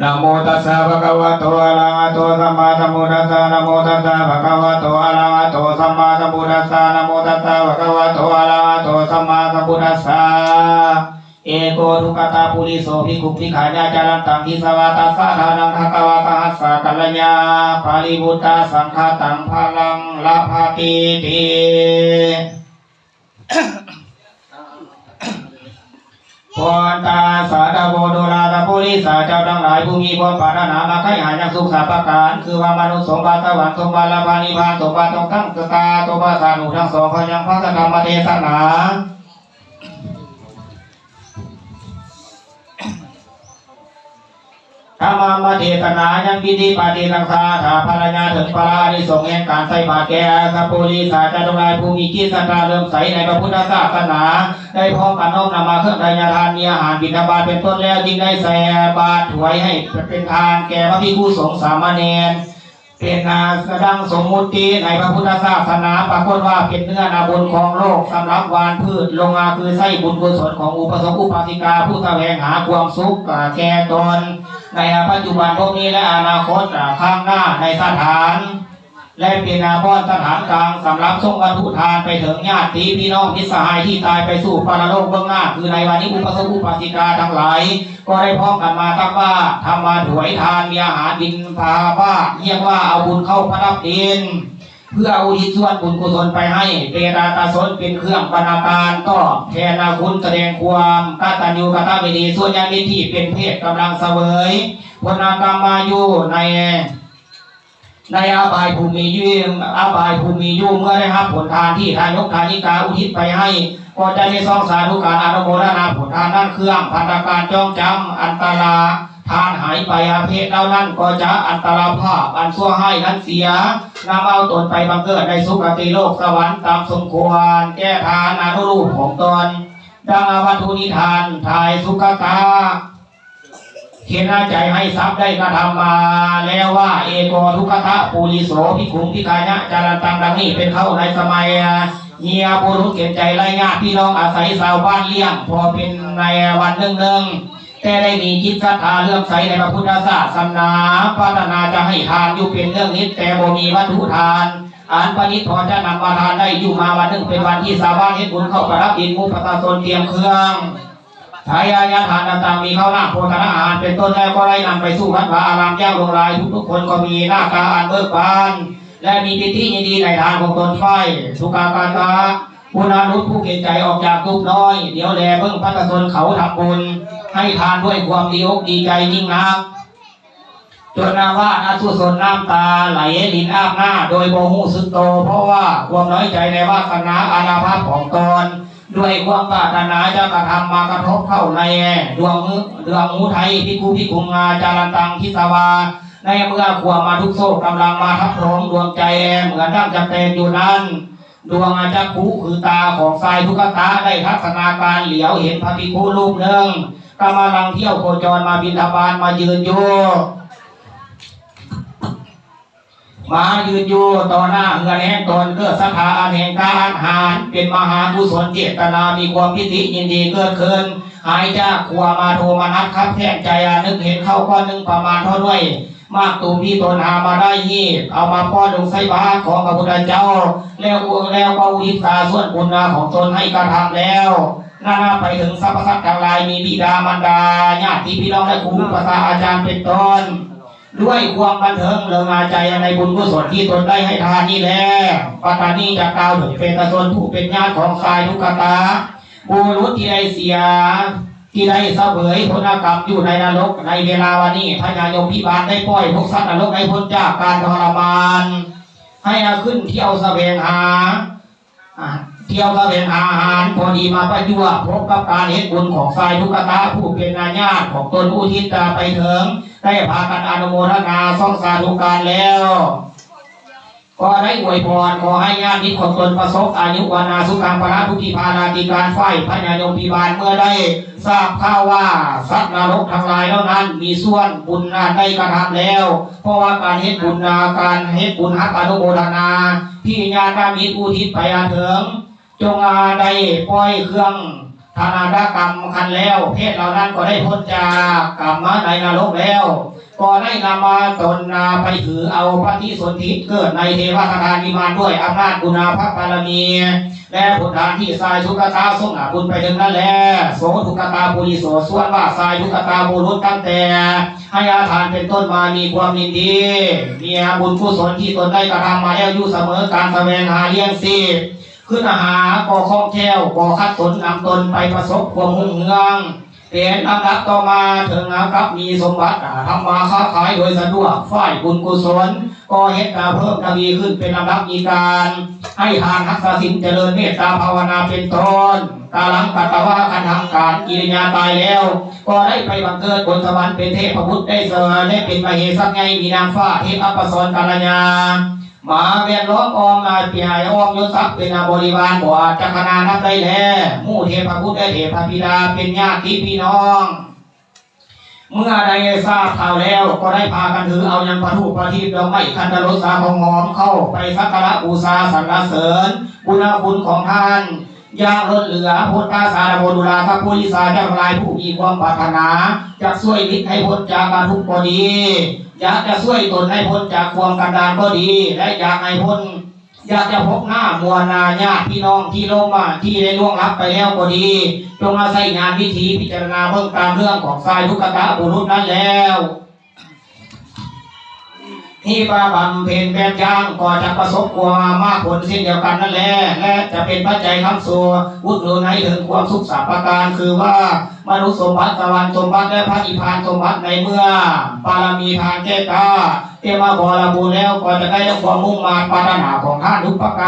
นะโมตัสสะภะคะวะโตอะระหะโตสัมมาสัมพุทธัสสะนะโมตัสสะภะคะวะโตอะระหะโตสัมมาสัมพุทธัสสะนะโมตัสสะภะคะวะโตอะระหะโตสัมมาสัมพุทธัสสะเอโกทุกตาปุริโสภิกขุภิกขายาจารันตังทิสวาตัสสะทานังภะคะวะตะหัสสะกัลยาปาริบุตตาสังฆตังพลังละภาติ ติพรตาสาธโบโดราตาปุริสาเจ้าทั้งหลายผู้มีความปรารถนามาไข่หายังสุขสาประการ คือว่ามนุษย์สมบัติสวรรค์สมบัติลาภานิพานสมบัติตรงทั้งสตาตัวภาษาหนูทั้งสองพยังพระธรรมเทศนา ธรรมมาเทศนายังพิธีปฏิสังสาถาภรรยาถึงปราริสงแห่งการใส่บาตรแก่สัพปุริสาจ้าทั้งหลายผู้มีจิตศรัทธาเริ่มใสในพระพุทธศาสนา ได้พร้อมกันน้อมนำมาเครื่องทายทานมีอาหารบิณฑบาตเป็นต้นแล้วจึงได้ใส่บาตรถวายให้เป็นทานแก่พระภิกษุสงฆ์สามเณร เป็นนาสดังสมมุติในพระพุทธศาสนาปรากฏว่าเป็นเนื้อนาบุญของโลกสำหรับวานพืชลงมาคือไส้บุญกุศลของอุปสมอุปาสิกาผู้แสวงหาความสุขแก่ตนในปัจจุบันพวกนี้และอนาคตข้างหน้าในสถาน และเป็นอาบอสถานกลางสำหรับส่งวัตถุทานไปถึงญาติพี่น้องมิสหายที่ตายไปสู่ปรโลกเบื้องหน้า คือในวันนี้อุปสมอุปสิกาทั้งหลาย ก็ได้พร้อมกันมาตั้งว่าทำมาถวยทานมีอาหารบินพาว่าเรียกว่าเอาบุญเข้าพระรับดินเพื่อเอาทิศส่วนบุญกุศลไปให้เปตาตาสนเป็นเครื่องบรรณาการตอบแทนาคุณแสดงความกตัญญูกตเวทีส่วนยังนิที่เป็นเพศกำลังเสวยพลกรรมมาอยู่ใน ในอาบายภูมิยื่มอาบายภูมิยุ่เมื่อได้รับผลทานที่ทานยกทานิกาอุทิศไปให้ ก็จะได้ซองสาธุการอนุโมทนาผลทานนั่นเครื่องพันธการจ้องจำอันตราทานหายไปอาเพศแล้วนั่นก็จะอันตราภาพอันชั่วให้นั้นเสียนำเอาตนไปบังเกิดในสุคติโลกสวรรค์ตามสมควร แก้ทานอนุรูปของตนดังอาวัตถุนิทานทายสุขตา เขียนาใจให้ทรัพย์ได้กระทำมาแล้วว่าเอโกทุกขะปูริโสพิขุมพิกายะจารันตังดังนี้เป็นเข้าในสมัยเฮียปุรุษเขียนใจไล่ญาติพี่น้องอาศัยชาวบ้านเลี้ยง พอเป็นในวันหนึ่งหนึ่งแต่ได้มีจิตศรัทธาเลื่อมใสในพระพุทธศาสนาปรารถนาจะให้ทานอยู่เป็นเรื่องนิดแต่บ่มีวัตถุทานอันปณิธรจะนำมาทานได้อยู่มาวันหนึ่งเป็นวันที่สาวบ้านเฮ็ดบุญเข้าประรับดินมุปตาตนเตรียมเครื่อง ทายายาทานต่างๆมีข้าวหน้าโภชนาอาหารเป็นต้นแล้วก็ได้นำไปสู่วัดวาอารามแจ้งลงรายทุกๆคนก็มีหน้าตาอันเบิกบาน และมีปิติยินดีในทางของตนไฟสุขาการตาผู้นานุษย์ผู้เก่งใจออกจากทุกข์น้อย เดี๋ยวแลเพิ่งพัฒนเขาทำบุญให้ทานด้วยความดีอกดีใจยิ่งนักจนนาว่าอาสุสนน้ำตาไหลดินอาบหน้า โดยโมหูสึกโต เพราะว่าความน้อยใจในวาสนาอาณาภาพของตน ด้วยความปรารถนาจะกระทำมากระทบเข้าในดวงมือดวงหูไทยพิคุพิคุงาจารันตังทิสวาในเมื่อขวมาทุกโศกกำลังมาทับถมดวงใจเหมือนดั้งจำเป็นอยู่นั้น ดวงอาจักขุคือตาของทรายทุกตาได้ทัศนาการเหลียวเห็นพระภิกขุรูปหนึ่งกำลังเที่ยวโคจรมาบินทบาทมายืนอยู่ มายืนอยู่ต่อหน้าเงินแห่งตนเกิดศรัทธาอันแห่งการหารเป็นมหากุศลเจตนา มีความพิธิยินดีเกิดขึ้น หายจากขัวมาโทมานัดครับแท่งใจอานึกเห็นเข้าก้อนหนึ่งประมาณเท่าด้วย มากตูมที่ตนหามาได้ยี่เอามาป้อนลงไส้บาของพระพุทธเจ้า แล้วอวงแล้วก็อุทิศตาส่วนบุญนาของตนให้กระทำแล้วนานาไปถึงสรรพสัตว์ทั้งหลายมีบิดามารดาญาติพี่น้องและครูภาษาอาจารย์เป็นต้น ด้วยความบันเทิงเริงอาใจในบุญกุศลที่ตนได้ให้ทานนี่แหละปัตตานีจะกล่าวถึงเป็นตนผู้เป็นญาติของสายทุกตาบุรุษที่ได้เสียที่ได้เสวยผลกรรมอยู่ในนรกในเวลาวันนี้พญายมพิบาลได้ปล่อยพวกสัตว์นรกให้พ้นจากการทรมาน ให้อาขึ้นเที่ยวแสวงหาอ่า เที่ยวแสวงหาอาหารพอดีมาประจวบพบกับการเห็นบุญของสายทุกตาผู้เป็นนาญาติของตนอุทิศตาไปถึง ได้พากันอนุโมทนาซ่องสาธุการแล้วก็ได้อวยพรขอให้ญาติมิตรของตนประสบอายุวานาสุขังพระทุกิพานาติการไฟพญายมพิบาลเมื่อได้ทราบข่าวว่าสัตว์นรกทั้งหลายเหล่านั้น มีส่วนบุญนาได้กระทำแล้ว เพราะว่าการเฮ็ดบุญนาการเฮ็ดบุญฮักอนุโมทนา ที่ญาติมิตรอุทิศไปอาเถิง จงอาได้ปล่อยเครื่องธนาดกรรมคันแล้ว เพศเหล่านั้นก็ได้พ้นจากกรรมในนรกแล้ว ก็ได้นำมาตนนาไปถือเอาพระที่สนทิเกิดในเทวสถานนิมานด้วยอำนาจกุณาพระบารมี และผลทานที่ทรายทุกตาส่งหาบุญไปถึงนั้นแหละโสทุกตาปุริโสส่วนว่าทรายทุกตาบุรุษตั้งแต่ให้อาทานเป็นต้นมามีความยินดีมีบุญกุศลที่ตนได้กระทำมาแล้วอยู่เสมอการแสวงหาเลี้ยงชีพ ขึ้นอาหารก่อข้องแค้วก่อคัดตนนำตนไปประสบความหุ่งเฮืองเป็นอันดับต่อมาถึงอากับมีสมบัติทำมาค้าขายโดยสะดวกฝ่ายบุญกุศลก็เฮ็ดนารเพิ่มทวีขึ้นเป็นลำดับมีการ ให้ทานทักษะสินเจริญเมตตาภาวนาเป็นต้นกาลังกัตตวะคันทำการกิริยาตายแล้ว ก็ได้ไปบังเกิดบนสวรรค์เป็นเทพบุตรได้เสวยได้เป็นมเหสักไงมีนางฟ้าเทพอัปสรกาลยา มาเวียนล้อมออมนายปีหายอ้อมยศทรัพย์เป็นอาบริวารบ่อจักรนานับได้แล้มู่เทพพุทธเทพพิดาเป็นญาติพี่น้อง เมื่อใดทราบข่าวแล้วก็ได้พากันถือเอายังประทูประทีปดอกไม้คันธรสาของหอมเข้าไปสักการะบูชาสรรเสริญบุญคุณของท่าน ยาล้นเหลือพุทธาสารโมดุลาพระพุทธิสาเจ้าทั้งลายผู้มีความปรารถนาจะช่วยวิทย์ให้พ้นจากการทุกข์ก็ดีอยากจะช่วยตนให้พ้นจากความกันดารก็ดี และอยากให้พ้นอยากจะพบหน้ามวลนาญาติพี่น้องที่ลงมาที่ได้ล่วงลับไปแล้วก็ดี จงอาศัยงานวิธีพิจารณาเพิ่มตามเรื่องของทรายทุกตะบุรุษนั้นแล้ว ที่ปาบำเพ็ญแบบย่างก็จะประสบความมากผลเช่นเดียวกันนั่นแหละและจะเป็นปัจจัยคำสู่อุฒิโนในถึงความสุขสามประการ คือว่ามนุษย์สมบัติสวรรค์สมบัติและพระอิพานสมบัติในเมื่อปารมีทานแก้ก้าเทมาบรบูแล้วก็จะได้รับความมุ่งมาปรารถนาของท่านทุกประการ